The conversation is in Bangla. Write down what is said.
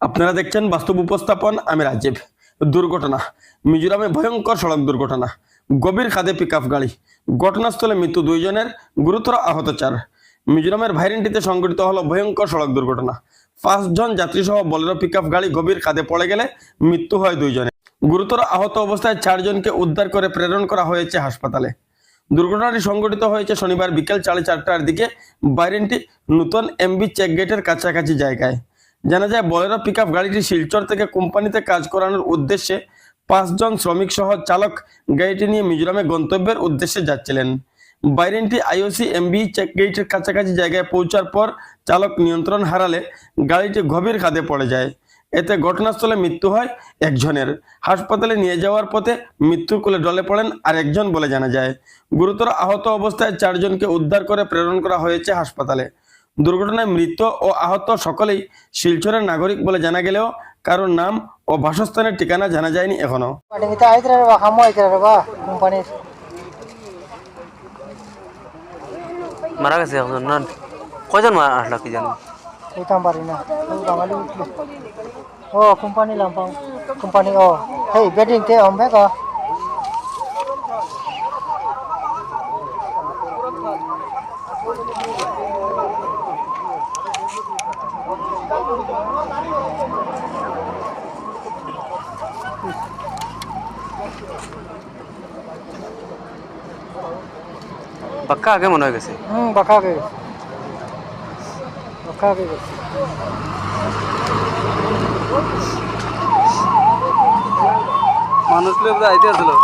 আপনারা দেখছেন বাস্তব উপস্থাপন, আমি রাজীব। দুর্ঘটনা। মিজোরামে ভয়ঙ্কর সড়ক দুর্ঘটনা। গভীর খাদে পিকআপ গাড়ি। ঘটনাস্থলে মৃত্যু দুইজনের, গুরুতর আহত চার। মিজোরামের ভাইরেন্টিতে সংঘটিত হলো ভয়ঙ্কর সড়ক দুর্ঘটনা। পাঁচজন যাত্রীসহ বলেরো পিকআপ গাড়ি গভীর খাদে পড়ে গেলে মৃত্যু হয় দুইজনের। গুরুতর আহত অবস্থায় চারজনকে উদ্ধার করে প্রেরণ করা হয়েছে হাসপাতালে। দুর্ঘটনাটি সংঘটিত হয়েছে শনিবার বিকেল সাড়ে চারটার দিকে। বাইরেনটি নতুন এমবি চেক গেটের কাছাকাছি জায়গায়। জানা যায়, বলেরো পিকআপ গাড়িটি শিলচর থেকে কোম্পানিতে কাজ করানোর উদ্দেশ্যে পাঁচজন শ্রমিক সহ চালক গাড়িটি নিয়ে মিজোরামে গন্তব্যের উদ্দেশ্যে যাচ্ছিলেন। বাইরেনটি আইওসি এমবি চেক গেটের কাছাকাছি জায়গায় পৌঁছার পর চালক নিয়ন্ত্রণ হারালে গাড়িটি গভীর খাদে পড়ে যায়। এতে ঘটনাস্থলে মৃত্যু হয় একজনের। হাসপাতালে নিয়ে যাওয়ার পথে মৃত্যুর কোলে ডলে পড়েন আর একজন বলে জানা যায়। গুরুতর আহত অবস্থায় চারজনকে উদ্ধার করে প্রেরণ করা হয়েছে হাসপাতালে। দুর্ঘটনায় মৃত ও আহত সকলেই শিলচরের নাগরিক বলে জানা গেলেও কারোর নাম ও বাসস্থানের ঠিকানা জানা যায়নি এখনও। মারা গেছে একজন না? কয়জন মারা আসলো কি জানি? কইতাম পারি না বাঙালি উঠল ও কোম্পানি লাম্পাং কোম্পানি ও হেই বেডিং তে অম্বে ক বাক্কা আগে মনে হয়ে গেছে হুম বাখা গে বাখা গে গেছে। মানুষ লোক আইতে আসলো